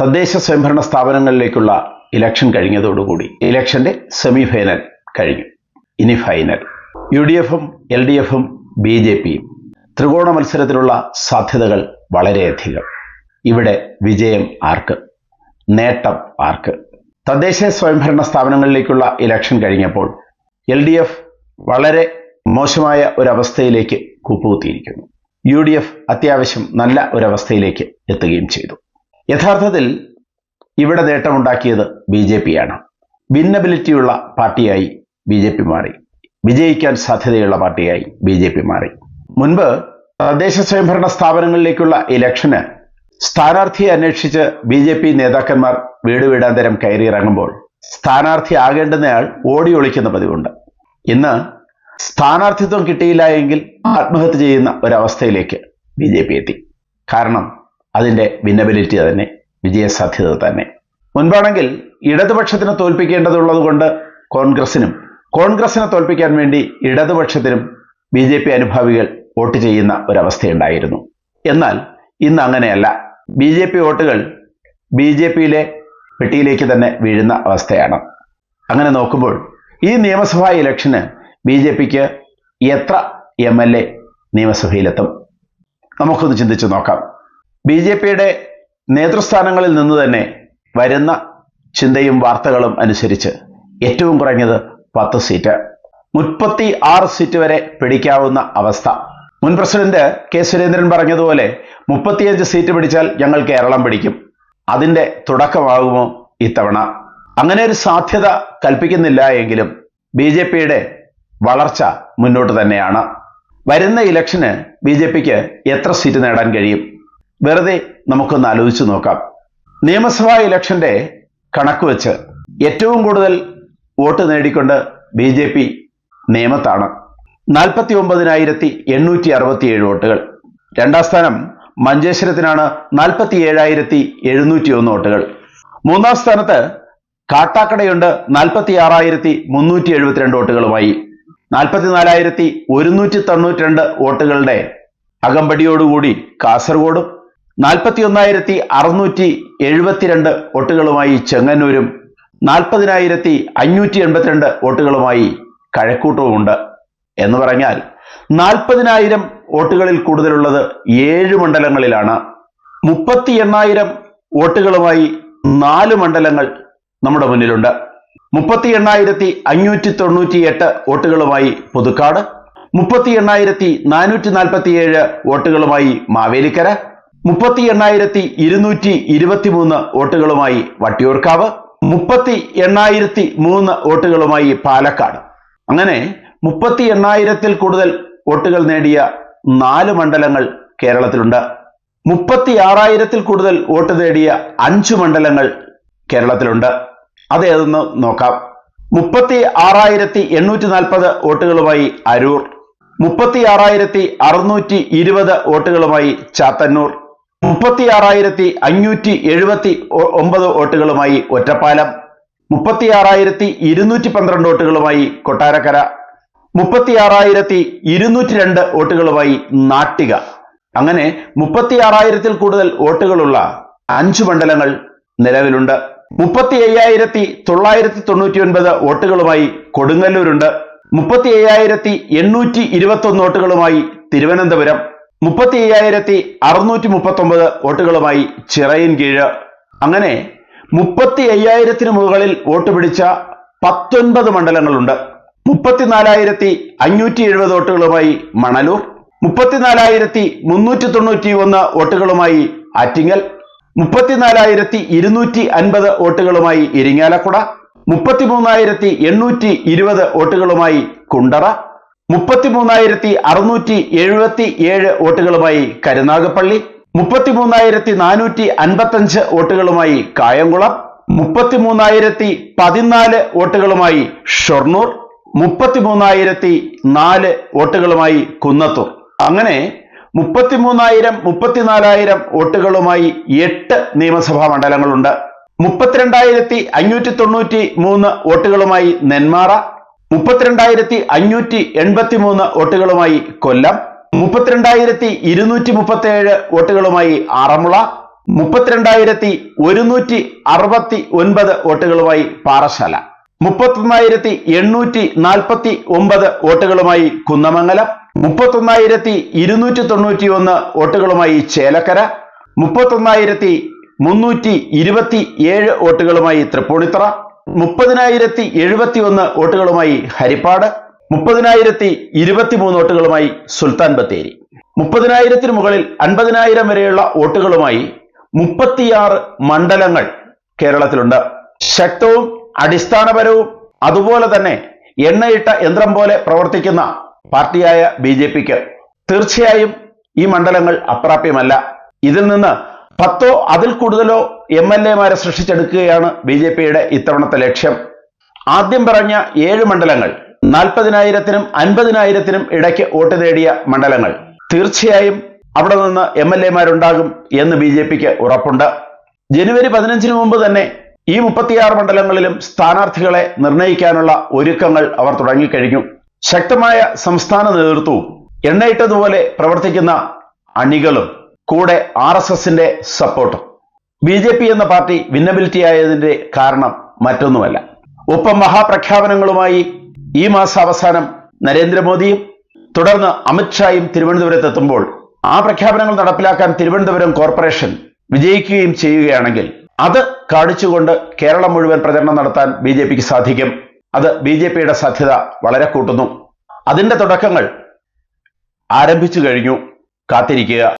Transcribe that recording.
തദ്ദേശ സ്വയംഭരണ സ്ഥാപനങ്ങളിലേക്കുള്ള ഇലക്ഷൻ കഴിഞ്ഞതോടുകൂടി ഇലക്ഷന്റെ സെമി ഫൈനൽ കഴിഞ്ഞു. ഇനി ഫൈനൽ യു ഡി എഫും എൽ ഡി എഫും ബി ജെ പിയും ത്രികോണ മത്സരത്തിലുള്ള സാധ്യതകൾ വളരെയധികം. ഇവിടെ വിജയം ആർക്ക്? നേട്ടം ആർക്ക്? തദ്ദേശ സ്വയംഭരണ സ്ഥാപനങ്ങളിലേക്കുള്ള ഇലക്ഷൻ കഴിഞ്ഞപ്പോൾ എൽ ഡി എഫ് വളരെ മോശമായ ഒരവസ്ഥയിലേക്ക് കൂപ്പുകുത്തിയിരിക്കുന്നു. യു ഡി എഫ് അത്യാവശ്യം നല്ല ഒരവസ്ഥയിലേക്ക് എത്തുകയും ചെയ്തു. യഥാർത്ഥത്തിൽ ഇവിടെ നേട്ടമുണ്ടാക്കിയത് ബി ജെ പിയാണ് ഭിന്നബിലിറ്റിയുള്ള പാർട്ടിയായി ബി ജെ പി മാറി. വിജയിക്കാൻ സാധ്യതയുള്ള പാർട്ടിയായി ബി ജെ പി മാറി. മുൻപ് തദ്ദേശ സ്വയംഭരണ സ്ഥാപനങ്ങളിലേക്കുള്ള ഇലക്ഷന് സ്ഥാനാർത്ഥിയെ അന്വേഷിച്ച് ബി ജെ പി നേതാക്കന്മാർ വീട് വീടാന്തരം കയറിയിറങ്ങുമ്പോൾ സ്ഥാനാർത്ഥി ആകേണ്ടുന്നയാൾ ഓടി ഒളിക്കുന്ന പതിവുണ്ട്. ഇന്ന് സ്ഥാനാർത്ഥിത്വം കിട്ടിയില്ല എങ്കിൽ ആത്മഹത്യ ചെയ്യുന്ന ഒരവസ്ഥയിലേക്ക് ബി ജെ പി എത്തി. കാരണം അതിന്റെ വിന്നബിലിറ്റി തന്നെ വിജയസാധ്യത തന്നെ. മുൻപാണെങ്കിൽ ഇടതുപക്ഷത്തിന് തോൽപ്പിക്കേണ്ടതുള്ളത് കൊണ്ട് കോൺഗ്രസിനും കോൺഗ്രസിനെ തോൽപ്പിക്കാൻ വേണ്ടി ഇടതുപക്ഷത്തിനും ബി ജെ പി അനുഭാവികൾ വോട്ട് ചെയ്യുന്ന ഒരവസ്ഥയുണ്ടായിരുന്നു. എന്നാൽ ഇന്ന് അങ്ങനെയല്ല. ബി ജെ പി വോട്ടുകൾ ബി ജെ പിയിലെ പെട്ടിയിലേക്ക് തന്നെ വീഴുന്ന അവസ്ഥയാണ്. അങ്ങനെ നോക്കുമ്പോൾ ഈ നിയമസഭാ ഇലക്ഷന് ബി ജെ പിക്ക് എത്ര എം എൽ എ നിയമസഭയിലെത്തും? നമുക്കൊന്ന് ചിന്തിച്ചു നോക്കാം. ബി ജെ പിയുടെ നേതൃസ്ഥാനങ്ങളിൽ നിന്ന് തന്നെ വരുന്ന ചിന്തയും വാർത്തകളും അനുസരിച്ച് ഏറ്റവും കുറഞ്ഞത് പത്ത് സീറ്റ്. മുപ്പത്തി ആറ് സീറ്റ് വരെ പിടിക്കാവുന്ന അവസ്ഥ. മുൻ പ്രസിഡന്റ് കെ സുരേന്ദ്രൻ പറഞ്ഞതുപോലെ മുപ്പത്തിയഞ്ച് സീറ്റ് പിടിച്ചാൽ ഞങ്ങൾ കേരളം പിടിക്കും. അതിന്റെ തുടക്കമാകുമോ ഇത്തവണ. അങ്ങനെ ഒരു സാധ്യത കൽപ്പിക്കുന്നില്ല എങ്കിലും ബി ജെ പിയുടെ വളർച്ച മുന്നോട്ട് തന്നെയാണ്. വരുന്ന ഇലക്ഷന് ബി ജെ പിക്ക് എത്ര സീറ്റ് നേടാൻ കഴിയും? വെറുതെ നമുക്കൊന്ന് ആലോചിച്ച് നോക്കാം. നിയമസഭാ ഇലക്ഷന്റെ കണക്ക് വെച്ച് ഏറ്റവും കൂടുതൽ വോട്ട് നേടിക്കൊണ്ട് ബി ജെ പി നിയമത്താണ്. നാൽപ്പത്തി ഒമ്പതിനായിരത്തി എണ്ണൂറ്റി അറുപത്തിയേഴ് വോട്ടുകൾ. രണ്ടാം സ്ഥാനം മഞ്ചേശ്വരത്തിനാണ് നാൽപ്പത്തി ഏഴായിരത്തി എഴുന്നൂറ്റി ഒന്ന് വോട്ടുകൾ. മൂന്നാം സ്ഥാനത്ത് കാട്ടാക്കടയുണ്ട് നാൽപ്പത്തി ആറായിരത്തി മുന്നൂറ്റി എഴുപത്തിരണ്ട് വോട്ടുകളുമായി. നാൽപ്പത്തിനാലായിരത്തി ഒരുന്നൂറ്റി തൊണ്ണൂറ്റി രണ്ട് വോട്ടുകളുടെ അകമ്പടിയോടുകൂടി കാസർഗോഡും നാൽപ്പത്തി ഒന്നായിരത്തി അറുന്നൂറ്റി എഴുപത്തിരണ്ട് വോട്ടുകളുമായി ചെങ്ങന്നൂരും നാൽപ്പതിനായിരത്തി അഞ്ഞൂറ്റി എൺപത്തിരണ്ട് വോട്ടുകളുമായി കഴക്കൂട്ടവുമുണ്ട് എന്ന് പറഞ്ഞാൽ നാൽപ്പതിനായിരം വോട്ടുകളിൽ കൂടുതലുള്ളത് ഏഴ് മണ്ഡലങ്ങളിലാണ്. മുപ്പത്തി എണ്ണായിരം വോട്ടുകളുമായി നാല് മണ്ഡലങ്ങൾ നമ്മുടെ മുന്നിലുണ്ട്. മുപ്പത്തി എണ്ണായിരത്തി അഞ്ഞൂറ്റി തൊണ്ണൂറ്റി എട്ട് വോട്ടുകളുമായി പുതുക്കാട്. മുപ്പത്തി എണ്ണായിരത്തി നാനൂറ്റി നാൽപ്പത്തി ഏഴ് വോട്ടുകളുമായി മാവേലിക്കര. മുപ്പത്തി എണ്ണായിരത്തി ഇരുന്നൂറ്റി ഇരുപത്തി മൂന്ന് വോട്ടുകളുമായി വട്ടിയൂർക്കാവ് മുപ്പത്തി എണ്ണായിരത്തി മൂന്ന് വോട്ടുകളുമായി പാലക്കാട്. അങ്ങനെ മുപ്പത്തി എണ്ണായിരത്തിൽ കൂടുതൽ വോട്ടുകൾ നേടിയ നാല് മണ്ഡലങ്ങൾ കേരളത്തിലുണ്ട്. മുപ്പത്തി ആറായിരത്തിൽ കൂടുതൽ വോട്ട് നേടിയ അഞ്ച് മണ്ഡലങ്ങൾ കേരളത്തിലുണ്ട്. അതേതെന്ന് നോക്കാം. മുപ്പത്തി ആറായിരത്തി എണ്ണൂറ്റി നാൽപ്പത് വോട്ടുകളുമായി അരൂർ മുപ്പത്തി ആറായിരത്തി അറുന്നൂറ്റി ഇരുപത് വോട്ടുകളുമായി ചാത്തന്നൂർ മുപ്പത്തി ആറായിരത്തി അഞ്ഞൂറ്റി എഴുപത്തി ഒമ്പത് വോട്ടുകളുമായി ഒറ്റപ്പാലം. മുപ്പത്തി ആറായിരത്തി ഇരുന്നൂറ്റി പന്ത്രണ്ട് വോട്ടുകളുമായി കൊട്ടാരക്കര. മുപ്പത്തി ആറായിരത്തി ഇരുന്നൂറ്റി രണ്ട് വോട്ടുകളുമായി നാട്ടിക. അങ്ങനെ മുപ്പത്തി ആറായിരത്തിൽ കൂടുതൽ വോട്ടുകളുള്ള അഞ്ച് മണ്ഡലങ്ങൾ നിലവിലുണ്ട്. മുപ്പത്തി അയ്യായിരത്തി തൊള്ളായിരത്തി തൊണ്ണൂറ്റി ഒൻപത് വോട്ടുകളുമായി കൊടുങ്ങല്ലൂരുണ്ട്. മുപ്പത്തി അയ്യായിരത്തി എണ്ണൂറ്റി ഇരുപത്തി ഒന്ന് വോട്ടുകളുമായി തിരുവനന്തപുരം. മുപ്പത്തി അയ്യായിരത്തി അറുന്നൂറ്റി മുപ്പത്തി ഒമ്പത് വോട്ടുകളുമായി ചിറയിൻകീഴ് അങ്ങനെ മുപ്പത്തി അയ്യായിരത്തിന് മുകളിൽ വോട്ട് പിടിച്ച പത്തൊൻപത് മണ്ഡലങ്ങളുണ്ട്. മുപ്പത്തിനാലായിരത്തി അഞ്ഞൂറ്റി എഴുപത് വോട്ടുകളുമായി മണലൂർ. മുപ്പത്തിനാലായിരത്തി മുന്നൂറ്റി തൊണ്ണൂറ്റി ഒന്ന് വോട്ടുകളുമായി ആറ്റിങ്ങൽ. മുപ്പത്തിനാലായിരത്തി ഇരുന്നൂറ്റി അൻപത് വോട്ടുകളുമായി ഇരിങ്ങാലക്കുട. മുപ്പത്തിമൂന്നായിരത്തി എണ്ണൂറ്റി ഇരുപത് വോട്ടുകളുമായി കുണ്ടറ. മുപ്പത്തിമൂന്നായിരത്തി അറുന്നൂറ്റി എഴുപത്തി ഏഴ് വോട്ടുകളുമായി കരുനാഗപ്പള്ളി മുപ്പത്തിമൂന്നായിരത്തി നാനൂറ്റി അൻപത്തഞ്ച് വോട്ടുകളുമായി കായംകുളം മുപ്പത്തിമൂന്നായിരത്തി പതിനാല് വോട്ടുകളുമായി ഷൊർണൂർ മുപ്പത്തിമൂന്നായിരത്തി നാല് വോട്ടുകളുമായി കുന്നത്തൂർ. അങ്ങനെ മുപ്പത്തിമൂന്നായിരം മുപ്പത്തിനാലായിരം വോട്ടുകളുമായി എട്ട് നിയമസഭാ മണ്ഡലങ്ങളുണ്ട്. മുപ്പത്തിരണ്ടായിരത്തി അഞ്ഞൂറ്റി തൊണ്ണൂറ്റി മൂന്ന് വോട്ടുകളുമായി നെന്മാറ മുപ്പത്തിരണ്ടായിരത്തി അഞ്ഞൂറ്റി എൺപത്തി മൂന്ന് വോട്ടുകളുമായി കൊല്ലം മുപ്പത്തിരണ്ടായിരത്തി ഇരുന്നൂറ്റി മുപ്പത്തി ഏഴ് വോട്ടുകളുമായി ആറന്മുള മുപ്പത്തിരണ്ടായിരത്തി ഒരുന്നൂറ്റി അറുപത്തി ഒൻപത് വോട്ടുകളുമായി പാറശാല മുപ്പത്തൊന്നായിരത്തി എണ്ണൂറ്റി നാൽപ്പത്തി ഒമ്പത് വോട്ടുകളുമായി കുന്നമംഗലം മുപ്പത്തൊന്നായിരത്തി ഇരുന്നൂറ്റി തൊണ്ണൂറ്റി ഒന്ന് വോട്ടുകളുമായി ചേലക്കര മുപ്പത്തൊന്നായിരത്തി മുന്നൂറ്റി ഇരുപത്തി ഏഴ് വോട്ടുകളുമായി തൃപ്പൂണിത്തറ മുപ്പതിനായിരത്തി എഴുപത്തി ഒന്ന് വോട്ടുകളുമായി ഹരിപ്പാട് മുപ്പതിനായിരത്തി ഇരുപത്തിമൂന്ന് വോട്ടുകളുമായി സുൽത്താൻ ബത്തേരി. മുപ്പതിനായിരത്തിന് മുകളിൽ അൻപതിനായിരം വരെയുള്ള വോട്ടുകളുമായി മുപ്പത്തിയാറ് മണ്ഡലങ്ങൾ കേരളത്തിലുണ്ട്. ശക്തവും അടിസ്ഥാനപരവും അതുപോലെ തന്നെ എണ്ണയിട്ട യന്ത്രം പോലെ പ്രവർത്തിക്കുന്ന പാർട്ടിയായ ബി ജെ പിക്ക് തീർച്ചയായും ഈ മണ്ഡലങ്ങൾ അപ്രാപ്യമല്ല. ഇതിൽ നിന്ന് പത്തോ അതിൽ കൂടുതലോ എം എൽ എമാരെ സൃഷ്ടിച്ചെടുക്കുകയാണ് ബി ജെ പിയുടെ ഇത്തവണത്തെ ലക്ഷ്യം. ആദ്യം പറഞ്ഞ ഏഴ് മണ്ഡലങ്ങൾ നാൽപ്പതിനായിരത്തിനും അൻപതിനായിരത്തിനും ഇടയ്ക്ക് വോട്ട് നേടിയ മണ്ഡലങ്ങൾ. തീർച്ചയായും അവിടെ നിന്ന് എം എൽ എമാരുണ്ടാകും എന്ന് ബി ജെ പിക്ക് ഉറപ്പുണ്ട്. ജനുവരി പതിനഞ്ചിന് മുമ്പ് തന്നെ ഈ മുപ്പത്തിയാറ് മണ്ഡലങ്ങളിലും സ്ഥാനാർത്ഥികളെ നിർണയിക്കാനുള്ള ഒരുക്കങ്ങൾ അവർ തുടങ്ങിക്കഴിഞ്ഞു. ശക്തമായ സംസ്ഥാന നേതൃത്വവും എണ്ണയിട്ടതുപോലെ പ്രവർത്തിക്കുന്ന അണികളും കൂടെ ആർ എസ് എസിന്റെ സപ്പോർട്ടും. ബി ജെ പി എന്ന പാർട്ടി വിന്നബിലിറ്റി ആയതിന്റെ കാരണം മറ്റൊന്നുമല്ല. ഒപ്പം മഹാപ്രഖ്യാപനങ്ങളുമായി ഈ മാസം അവസാനം നരേന്ദ്രമോദിയും തുടർന്ന് അമിത്ഷായും തിരുവനന്തപുരത്ത് എത്തുമ്പോൾ ആ പ്രഖ്യാപനങ്ങൾ നടപ്പിലാക്കാൻ തിരുവനന്തപുരം കോർപ്പറേഷൻ വിജയിക്കുകയും ചെയ്യുകയാണെങ്കിൽ അത് കാണിച്ചുകൊണ്ട് കേരളം മുഴുവൻ പ്രചരണം നടത്താൻ ബി ജെ പിക്ക് സാധിക്കും. അത് ബി ജെ പിയുടെ സാധ്യത വളരെ കൂട്ടുന്നു. അതിന്റെ തുടക്കങ്ങൾ ആരംഭിച്ചു കഴിഞ്ഞു. കാത്തിരിക്കുക.